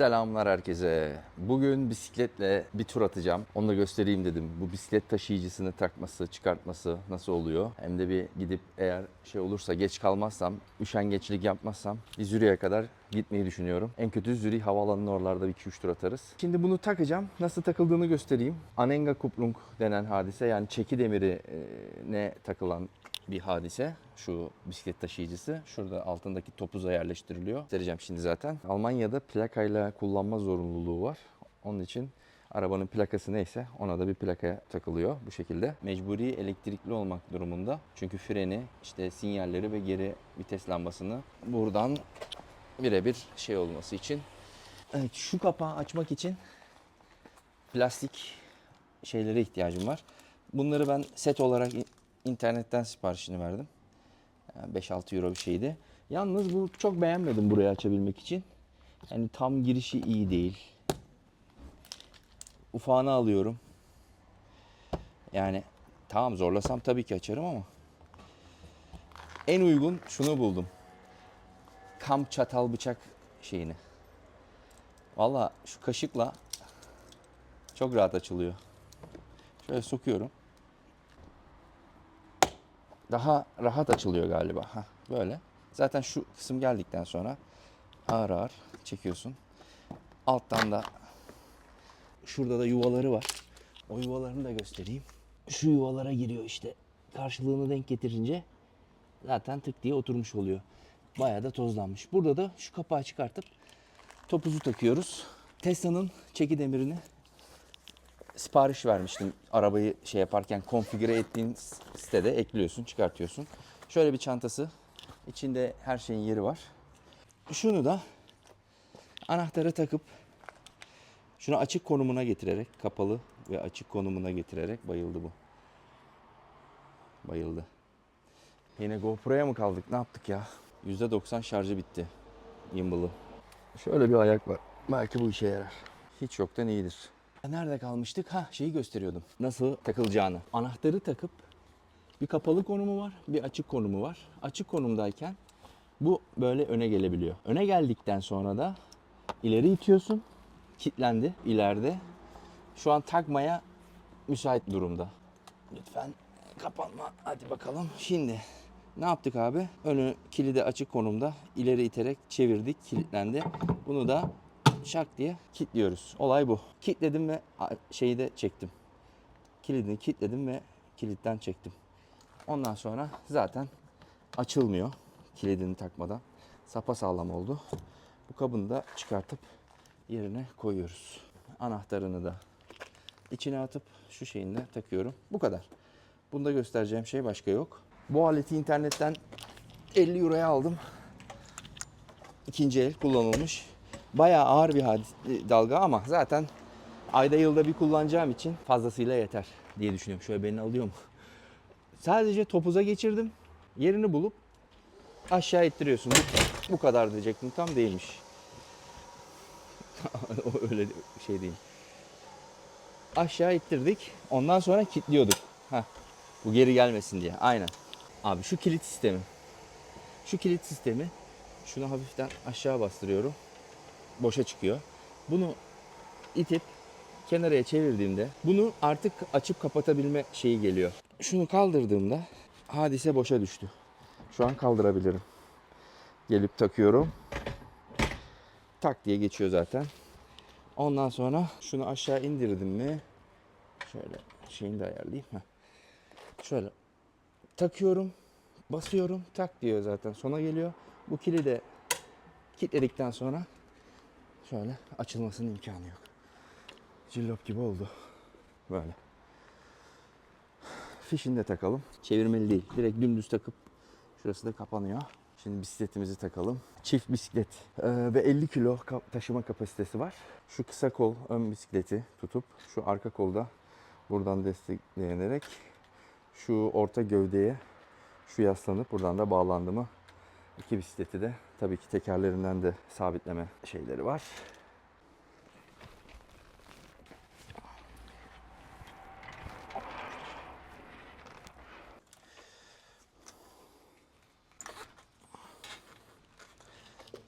Selamlar herkese. Bugün bisikletle bir tur atacağım. Onu da göstereyim dedim. Bu bisiklet taşıyıcısını takması, çıkartması nasıl oluyor? Hem de bir gidip eğer şey olursa geç kalmazsam, üşengeçlik yapmazsam bir Zürich'e kadar gitmeyi düşünüyorum. En kötü Zürih havaalanının oralarda bir 2-3 tur atarız. Şimdi bunu takacağım. Nasıl takıldığını göstereyim. Anenga Kupplung denen hadise yani çeki demiri e, ne takılan bir hadise. Şu bisiklet taşıyıcısı. Şurada altındaki topuza yerleştiriliyor. Göstereceğim şimdi zaten. Almanya'da plakayla kullanma zorunluluğu var. Onun için arabanın plakası neyse ona da bir plakaya takılıyor bu şekilde. Mecburi elektrikli olmak durumunda. Çünkü freni, işte sinyalleri ve geri vites lambasını buradan birebir şey olması için. Evet şu kapağı açmak için plastik şeylere ihtiyacım var. Bunları ben set olarak internetten siparişini verdim. Yani 5-6 euro bir şeydi. Yalnız bu çok beğenmedim burayı açabilmek için. Yani tam girişi iyi değil. Ufağını alıyorum. Yani tamam zorlasam tabii ki açarım ama en uygun şunu buldum. Kamp çatal bıçak şeyini. Valla şu kaşıkla çok rahat açılıyor. Şöyle sokuyorum. Daha rahat açılıyor galiba. Hah, böyle. Zaten şu kısım geldikten sonra ağır ağır çekiyorsun. Alttan da şurada da yuvaları var. O yuvalarını da göstereyim. Şu yuvalara giriyor işte. Karşılığını denk getirince zaten tık diye oturmuş oluyor. Bayağı da tozlanmış. Burada da şu kapağı çıkartıp topuzu takıyoruz. Tesla'nın çeki demirini sipariş vermiştim. Arabayı şey yaparken konfigüre ettiğin sitede ekliyorsun, çıkartıyorsun. Şöyle bir çantası. İçinde her şeyin yeri var. Şunu da anahtarı takıp şunu açık konumuna getirerek, kapalı ve açık konumuna getirerek bayıldı bu. Bayıldı. Yine GoPro'ya mı kaldık? Ne yaptık ya? %90 şarjı bitti. Gimbal'ı. Şöyle bir ayak var. Belki bu işe yarar. Hiç yoktan iyidir. Nerede kalmıştık? Ha şeyi gösteriyordum. Nasıl takılacağını. Anahtarı takıp bir kapalı konumu var, bir açık konumu var. Açık konumdayken bu böyle öne gelebiliyor. Öne geldikten sonra da ileri itiyorsun. Kilitlendi ileride. Şu an takmaya müsait durumda. Lütfen kapanma. Hadi bakalım. Şimdi ne yaptık abi? Önü kilidi açık konumda. ileri iterek çevirdik. Kilitlendi. Bunu da şak diye kilitliyoruz. Olay bu. Kilitledim ve şeyi de çektim. Kilidini kilitledim ve kilitten çektim. Ondan sonra zaten açılmıyor kilidini takmadan. Sapa sağlam oldu. Bu kabını da çıkartıp yerine koyuyoruz. Anahtarını da içine atıp şu şeyinle takıyorum. Bu kadar. Bunda göstereceğim şey başka yok. Bu aleti internetten 50 euroya aldım. İkinci el kullanılmış. Bayağı ağır bir hadis- dalga ama zaten ayda yılda bir kullanacağım için fazlasıyla yeter diye düşünüyorum. Şöyle beni alıyor mu? Sadece topuza geçirdim. Yerini bulup aşağı ittiriyorsun. Bu, bu kadar diyecektim. Tam değilmiş. o öyle şey değil. Aşağı ittirdik. Ondan sonra kilitliyorduk. Heh. Bu geri gelmesin diye. Aynen. Abi şu kilit sistemi. Şu kilit sistemi şunu hafiften aşağı bastırıyorum. Boşa çıkıyor. Bunu itip kenaraya çevirdiğimde bunu artık açıp kapatabilme şeyi geliyor. Şunu kaldırdığımda hadise boşa düştü. Şu an kaldırabilirim. Gelip takıyorum. Tak diye geçiyor zaten. Ondan sonra şunu aşağı indirdim mi? Şöyle şeyini de ayarlayayım. Heh. Şöyle takıyorum. Basıyorum. Tak diyor zaten. Sona geliyor. Bu kilide kilitledikten sonra şöyle açılmasının imkanı yok. Cillop gibi oldu. Böyle. Fişini de takalım. Çevirmeli değil. Direkt dümdüz takıp şurası da kapanıyor. Şimdi bisikletimizi takalım. Çift bisiklet Ee, ve 50 kilo ka- taşıma kapasitesi var. Şu kısa kol ön bisikleti tutup şu arka kolda buradan desteklenerek şu orta gövdeye şu yaslanıp buradan da bağlandı mı iki bisikleti de Tabii ki tekerlerinden de sabitleme şeyleri var.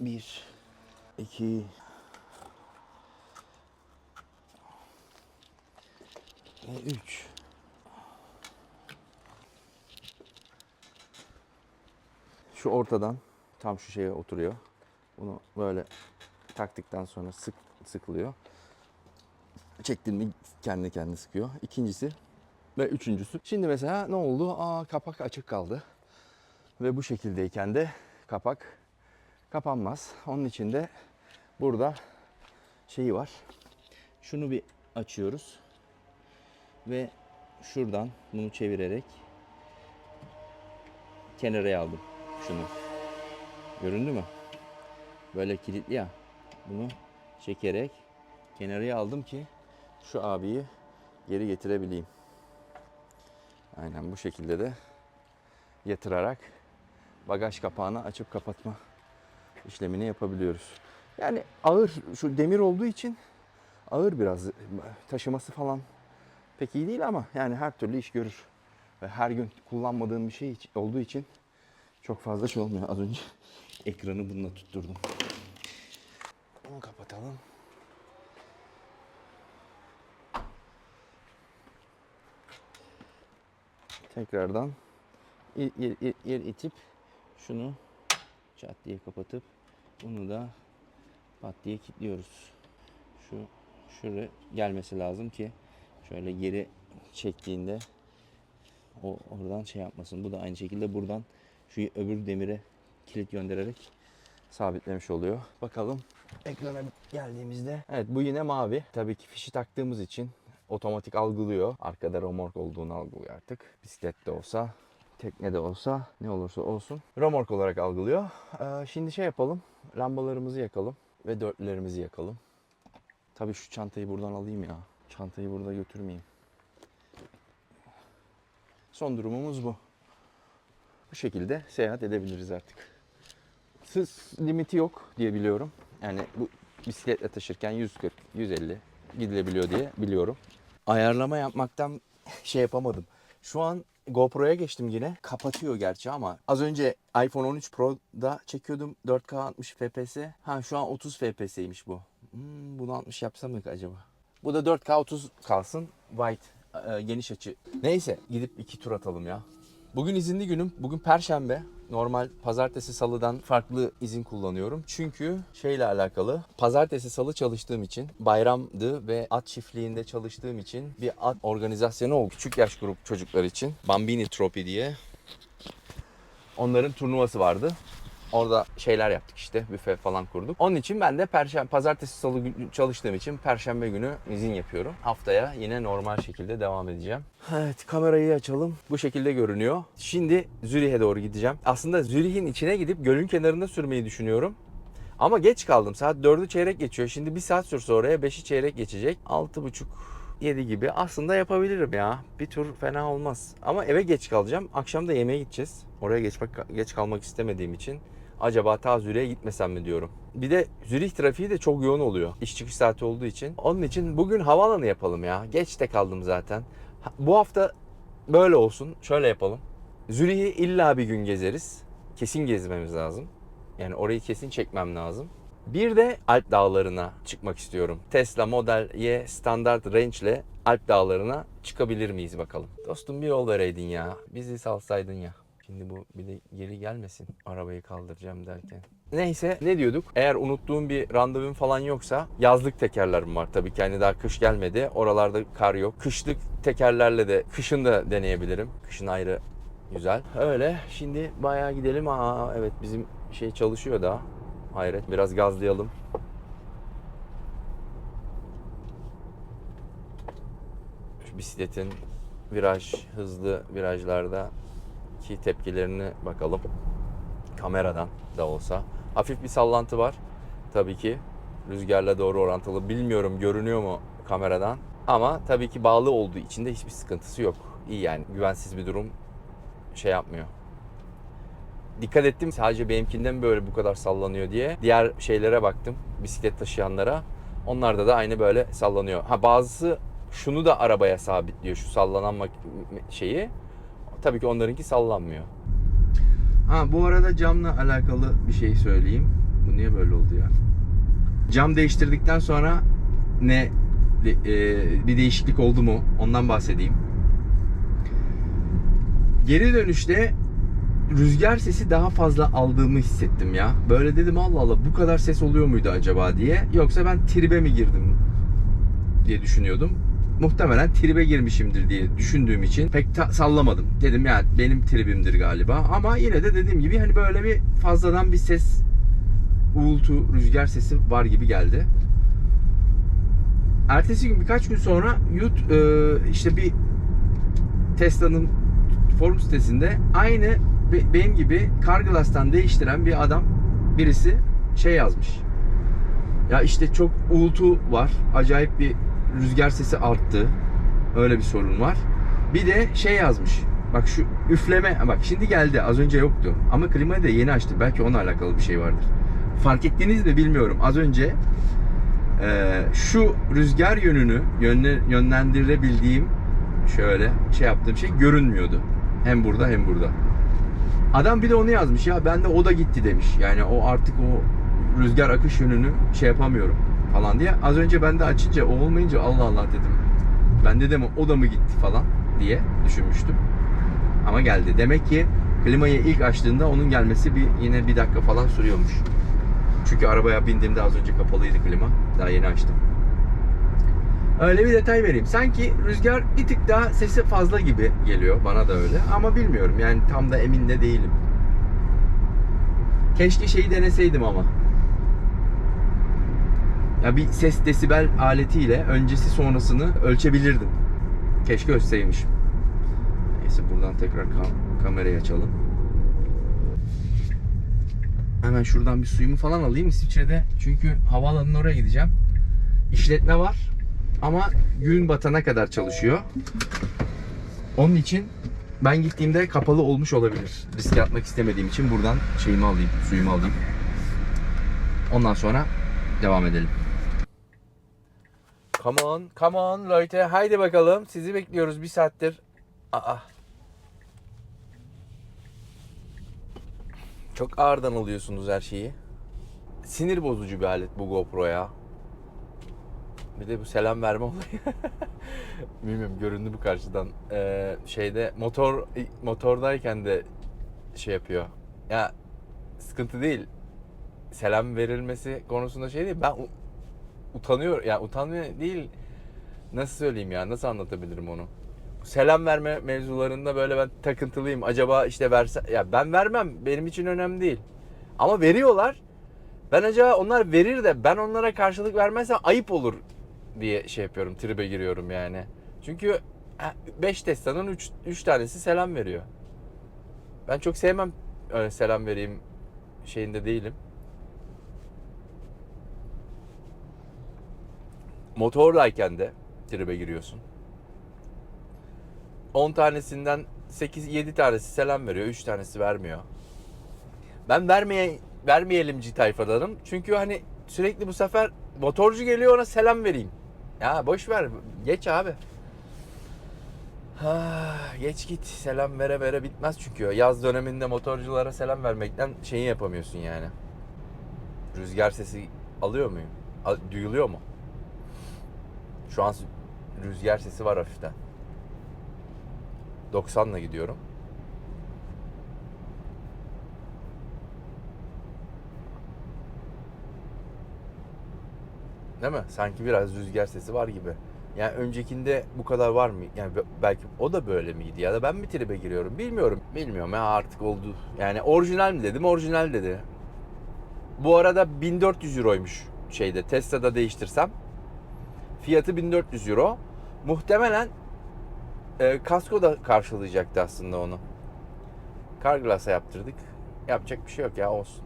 Bir, iki, ve üç. Şu ortadan tam şu şeye oturuyor. Bunu böyle taktıktan sonra sık sıkılıyor. Çektin mi kendi kendine sıkıyor. İkincisi ve üçüncüsü. Şimdi mesela ne oldu? Aa kapak açık kaldı. Ve bu şekildeyken de kapak kapanmaz. Onun için de burada şeyi var. Şunu bir açıyoruz. Ve şuradan bunu çevirerek kenara aldım şunu. Göründü mü? Böyle kilitli ya. Bunu çekerek kenarıya aldım ki şu abiyi geri getirebileyim. Aynen bu şekilde de yatırarak bagaj kapağını açıp kapatma işlemini yapabiliyoruz. Yani ağır şu demir olduğu için ağır biraz taşıması falan pek iyi değil ama yani her türlü iş görür. Ve her gün kullanmadığım bir şey olduğu için çok fazla şey olmuyor. Az önce ekranı bununla tutturdum. Bunu kapatalım. Tekrardan yer, yer, itip şunu çat diye kapatıp bunu da pat diye kilitliyoruz. Şu şuraya gelmesi lazım ki şöyle geri çektiğinde o oradan şey yapmasın. Bu da aynı şekilde buradan şu öbür demire kilit göndererek sabitlemiş oluyor. Bakalım ekrana geldiğimizde. Evet bu yine mavi. Tabii ki fişi taktığımız için otomatik algılıyor. Arkada remork olduğunu algılıyor artık. Bisiklet de olsa, tekne de olsa, ne olursa olsun. Remork olarak algılıyor. Ee, şimdi şey yapalım. Lambalarımızı yakalım ve dörtlülerimizi yakalım. Tabii şu çantayı buradan alayım ya. Çantayı burada götürmeyeyim. Son durumumuz bu. Bu şekilde seyahat edebiliriz artık. Hız limiti yok diye biliyorum. Yani bu bisikletle taşırken 140, 150 gidilebiliyor diye biliyorum. Ayarlama yapmaktan şey yapamadım. Şu an GoPro'ya geçtim yine. Kapatıyor gerçi ama az önce iPhone 13 Pro'da çekiyordum 4K 60 FPS. Ha şu an 30 FPS'ymiş bu. Hmm, bunu 60 yapsam mı acaba? Bu da 4K 30 kalsın. Wide, e, geniş açı. Neyse gidip iki tur atalım ya. Bugün izinli günüm. Bugün perşembe. Normal pazartesi salıdan farklı izin kullanıyorum. Çünkü şeyle alakalı pazartesi salı çalıştığım için bayramdı ve at çiftliğinde çalıştığım için bir at organizasyonu oldu. Küçük yaş grup çocuklar için. Bambini Trophy diye. Onların turnuvası vardı. Orada şeyler yaptık işte büfe falan kurduk. Onun için ben de perşembe, pazartesi salı gün çalıştığım için perşembe günü izin yapıyorum. Haftaya yine normal şekilde devam edeceğim. Evet kamerayı açalım. Bu şekilde görünüyor. Şimdi Zürih'e doğru gideceğim. Aslında Zürih'in içine gidip gölün kenarında sürmeyi düşünüyorum. Ama geç kaldım. Saat 4'ü çeyrek geçiyor. Şimdi bir saat sürse oraya 5'i çeyrek geçecek. 6.30 7 gibi aslında yapabilirim ya. Bir tur fena olmaz. Ama eve geç kalacağım. Akşam da yemeğe gideceğiz. Oraya geç, geç kalmak istemediğim için acaba ta Zürih'e gitmesem mi diyorum. Bir de Zürih trafiği de çok yoğun oluyor. İş çıkış saati olduğu için. Onun için bugün havaalanı yapalım ya. Geç de kaldım zaten. Bu hafta böyle olsun. Şöyle yapalım. Zürih'i illa bir gün gezeriz. Kesin gezmemiz lazım. Yani orayı kesin çekmem lazım. Bir de Alp Dağları'na çıkmak istiyorum. Tesla Model Y standart range ile Alp Dağları'na çıkabilir miyiz bakalım. Dostum bir yol vereydin ya. Bizi salsaydın ya. Şimdi bu bir de geri gelmesin arabayı kaldıracağım derken. Neyse ne diyorduk? Eğer unuttuğum bir randevum falan yoksa yazlık tekerlerim var tabii ki. Hani daha kış gelmedi. Oralarda kar yok. Kışlık tekerlerle de kışın da deneyebilirim. Kışın ayrı güzel. Öyle. Şimdi bayağı gidelim. Aa evet bizim şey çalışıyor daha. Hayret biraz gazlayalım. Şu bisikletin viraj, hızlı virajlarda ki tepkilerini bakalım. Kameradan da olsa. Hafif bir sallantı var. Tabii ki rüzgarla doğru orantılı. Bilmiyorum görünüyor mu kameradan. Ama tabii ki bağlı olduğu için de hiçbir sıkıntısı yok. İyi yani güvensiz bir durum şey yapmıyor dikkat ettim sadece benimkinden böyle bu kadar sallanıyor diye. Diğer şeylere baktım bisiklet taşıyanlara. Onlarda da aynı böyle sallanıyor. Ha bazısı şunu da arabaya sabitliyor şu sallanan şeyi. Tabii ki onlarınki sallanmıyor. Ha bu arada camla alakalı bir şey söyleyeyim. Bu niye böyle oldu ya? Cam değiştirdikten sonra ne e, bir değişiklik oldu mu? Ondan bahsedeyim. Geri dönüşte rüzgar sesi daha fazla aldığımı hissettim ya. Böyle dedim Allah Allah bu kadar ses oluyor muydu acaba diye. Yoksa ben tribe mi girdim diye düşünüyordum. Muhtemelen tribe girmişimdir diye düşündüğüm için pek sallamadım. Dedim ya benim tribimdir galiba. Ama yine de dediğim gibi hani böyle bir fazladan bir ses uğultu, rüzgar sesi var gibi geldi. Ertesi gün birkaç gün sonra Yut e, işte bir Tesla'nın forum sitesinde aynı be- benim gibi Carglass'tan değiştiren bir adam birisi şey yazmış. Ya işte çok uğultu var. Acayip bir rüzgar sesi arttı. Öyle bir sorun var. Bir de şey yazmış. Bak şu üfleme bak şimdi geldi az önce yoktu. Ama klimayı da yeni açtım. Belki onunla alakalı bir şey vardır. Fark ettiniz mi bilmiyorum. Az önce e, şu rüzgar yönünü yönle, yönlendirebildiğim şöyle şey yaptığım şey görünmüyordu. Hem burada hem burada. Adam bir de onu yazmış ya ben de o da gitti demiş. Yani o artık o rüzgar akış yönünü şey yapamıyorum falan diye. Az önce ben de açınca o olmayınca Allah Allah dedim. Ben de dedim o da mı gitti falan diye düşünmüştüm. Ama geldi. Demek ki klimayı ilk açtığında onun gelmesi bir yine bir dakika falan sürüyormuş. Çünkü arabaya bindiğimde az önce kapalıydı klima. Daha yeni açtım. Öyle bir detay vereyim. Sanki rüzgar bir tık daha sesi fazla gibi geliyor. Bana da öyle. Ama bilmiyorum. Yani tam da emin de değilim. Keşke şeyi deneseydim ama. Ya bir ses desibel aletiyle öncesi sonrasını ölçebilirdim. Keşke ölçseymişim. Neyse buradan tekrar kam- kamerayı açalım. Hemen şuradan bir suyumu falan alayım İsviçre'de. Çünkü havaalanının oraya gideceğim. İşletme var. Ama gün batana kadar çalışıyor. Onun için ben gittiğimde kapalı olmuş olabilir. Riske atmak istemediğim için buradan şeyimi alayım, suyumu alayım. Ondan sonra devam edelim. Come on, come on Leute. Haydi bakalım. Sizi bekliyoruz bir saattir. Aa. Çok ağırdan alıyorsunuz her şeyi. Sinir bozucu bir alet bu GoPro ya. Bir de bu selam verme olayı. Bilmiyorum göründü bu karşıdan. Ee, şeyde motor motordayken de şey yapıyor. Ya sıkıntı değil. Selam verilmesi konusunda şey değil. Ben utanıyor ya utanmıyor değil. Nasıl söyleyeyim ya? Nasıl anlatabilirim onu? Selam verme mevzularında böyle ben takıntılıyım. Acaba işte verse ya ben vermem. Benim için önemli değil. Ama veriyorlar. Ben acaba onlar verir de ben onlara karşılık vermezsem ayıp olur diye şey yapıyorum. Tribe giriyorum yani. Çünkü 5 Tesla'nın 3 3 tanesi selam veriyor. Ben çok sevmem öyle selam vereyim şeyinde değilim. Motordayken de tribe giriyorsun. 10 tanesinden 8 7 tanesi selam veriyor, 3 tanesi vermiyor. Ben vermeye vermeyelimci tayfadanım. Çünkü hani sürekli bu sefer motorcu geliyor ona selam vereyim. Ya boş ver. Geç abi. Ha, geç git. Selam vere vere bitmez çünkü. Yaz döneminde motorculara selam vermekten şeyi yapamıyorsun yani. Rüzgar sesi alıyor muyum? Duyuluyor mu? Şu an rüzgar sesi var hafiften. 90'la gidiyorum. Değil mi? Sanki biraz rüzgar sesi var gibi. Yani öncekinde bu kadar var mı? Yani be- belki o da böyle miydi ya da ben mi tribe giriyorum bilmiyorum. Bilmiyorum ya artık oldu. Yani orijinal mi dedim orijinal dedi. Bu arada 1400 euroymuş şeyde Tesla'da değiştirsem. Fiyatı 1400 euro. Muhtemelen e, kasko da karşılayacaktı aslında onu. Carglass'a yaptırdık. Yapacak bir şey yok ya olsun.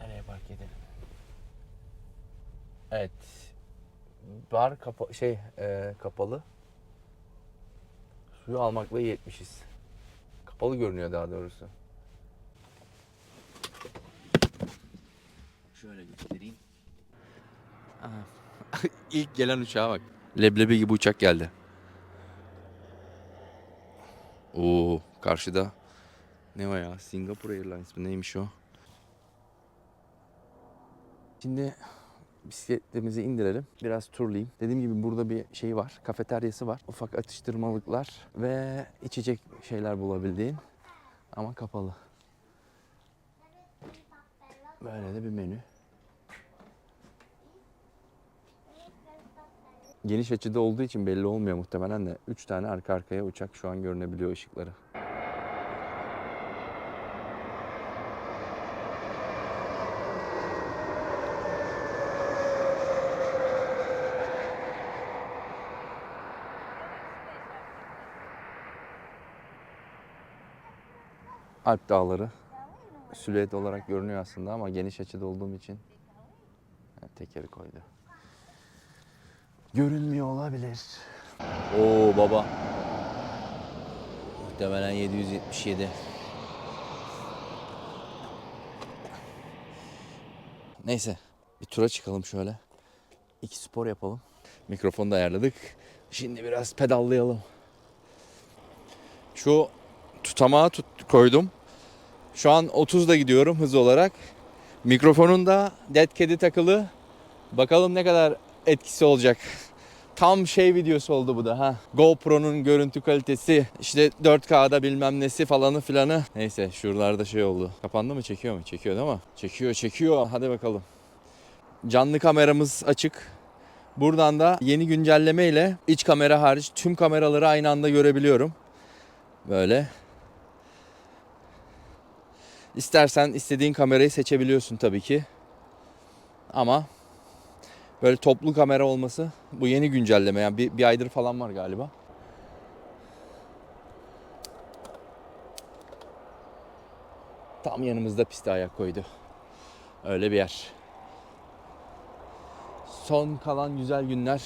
Nereye park edelim? Evet. Bar kapa şey e, kapalı. Suyu almakla iyi etmişiz. Kapalı görünüyor daha doğrusu. Şöyle göstereyim. İlk gelen uçağa bak. Leblebi gibi uçak geldi. Oo, karşıda ne var ya? Singapore Airlines mi neymiş o? Şimdi bisikletimizi indirelim. Biraz turlayayım. Dediğim gibi burada bir şey var. Kafeteryası var. Ufak atıştırmalıklar ve içecek şeyler bulabildiğin. Ama kapalı. Böyle de bir menü. Geniş açıda olduğu için belli olmuyor muhtemelen de. 3 tane arka arkaya uçak şu an görünebiliyor ışıkları. Alp dağları silüet olarak görünüyor aslında ama geniş açıda olduğum için ha, tekeri koydu. Görünmüyor olabilir. Oo baba. Muhtemelen 777. Neyse bir tura çıkalım şöyle. İki spor yapalım. Mikrofonu da ayarladık. Şimdi biraz pedallayalım. Şu tutamağı tut, koydum. Şu an 30'da gidiyorum hız olarak. Mikrofonun da Dead Cat'i takılı. Bakalım ne kadar etkisi olacak. Tam şey videosu oldu bu da ha. GoPro'nun görüntü kalitesi işte 4K'da bilmem nesi falanı filanı. Neyse şuralarda şey oldu. Kapandı mı çekiyor mu? Çekiyor değil mi? Çekiyor çekiyor. Hadi bakalım. Canlı kameramız açık. Buradan da yeni güncelleme ile iç kamera hariç tüm kameraları aynı anda görebiliyorum. Böyle. İstersen istediğin kamerayı seçebiliyorsun tabii ki. Ama böyle toplu kamera olması bu yeni güncelleme yani bir, bir aydır falan var galiba. Tam yanımızda piste ayak koydu. Öyle bir yer. Son kalan güzel günler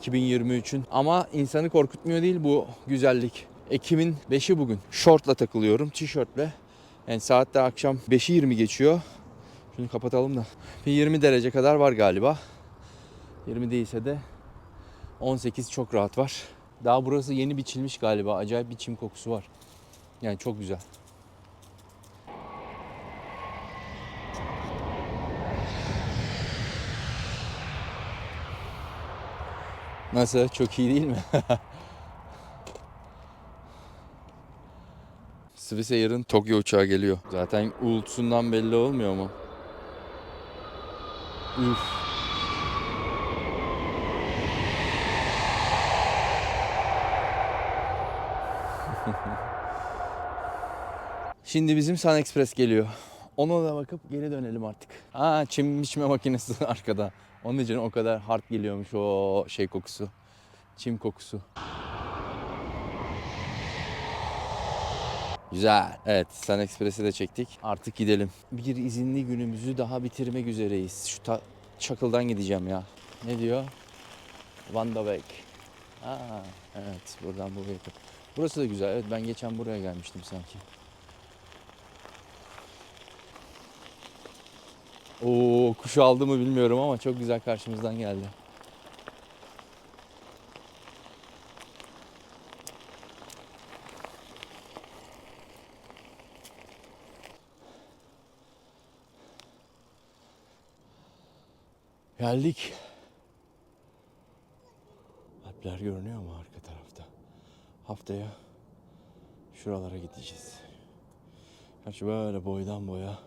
2023'ün ama insanı korkutmuyor değil bu güzellik. Ekim'in 5'i bugün. Şortla takılıyorum, tişörtle. Yani saat de akşam 5'i 20 geçiyor. Şunu kapatalım da. Bir 20 derece kadar var galiba. 20 değilse de 18 çok rahat var. Daha burası yeni biçilmiş galiba. Acayip bir çim kokusu var. Yani çok güzel. Nasıl? Çok iyi değil mi? Swiss Air'ın Tokyo uçağı geliyor. Zaten uğultusundan belli olmuyor mu? Üf. Şimdi bizim Sun Express geliyor. Ona da bakıp geri dönelim artık. Aa çim biçme makinesi arkada. Onun için o kadar hard geliyormuş o şey kokusu. Çim kokusu. Güzel. Evet Sun Express'i de çektik. Artık gidelim. Bir izinli günümüzü daha bitirmek üzereyiz. Şu ta- çakıldan gideceğim ya. Ne diyor? Van de Beek. Aa, evet buradan buraya. Burası da güzel. Evet ben geçen buraya gelmiştim sanki. Oo kuşu aldı mı bilmiyorum ama çok güzel karşımızdan geldi. Geldik. Alpler görünüyor mu arka tarafta? Haftaya şuralara gideceğiz. Gerçi böyle boydan boya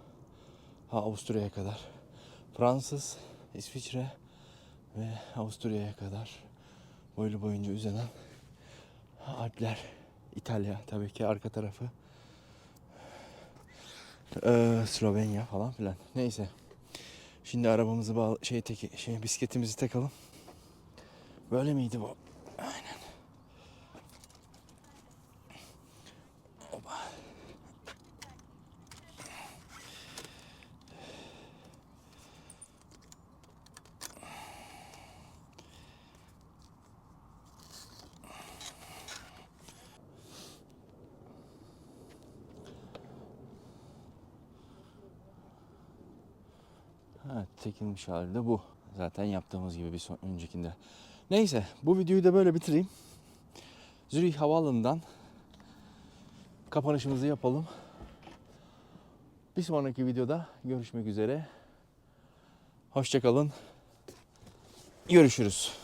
ha Avusturya'ya kadar. Fransız, İsviçre ve Avusturya'ya kadar boylu boyunca uzanan Alpler. İtalya tabii ki arka tarafı. Ee, Slovenya falan filan. Neyse. Şimdi arabamızı bağlı şey teki şey bisikletimizi takalım. Böyle miydi bu? Evet, çekilmiş halde bu. Zaten yaptığımız gibi bir son, öncekinde. Neyse bu videoyu da böyle bitireyim. Zürih Havaalanı'ndan kapanışımızı yapalım. Bir sonraki videoda görüşmek üzere. Hoşçakalın. Görüşürüz.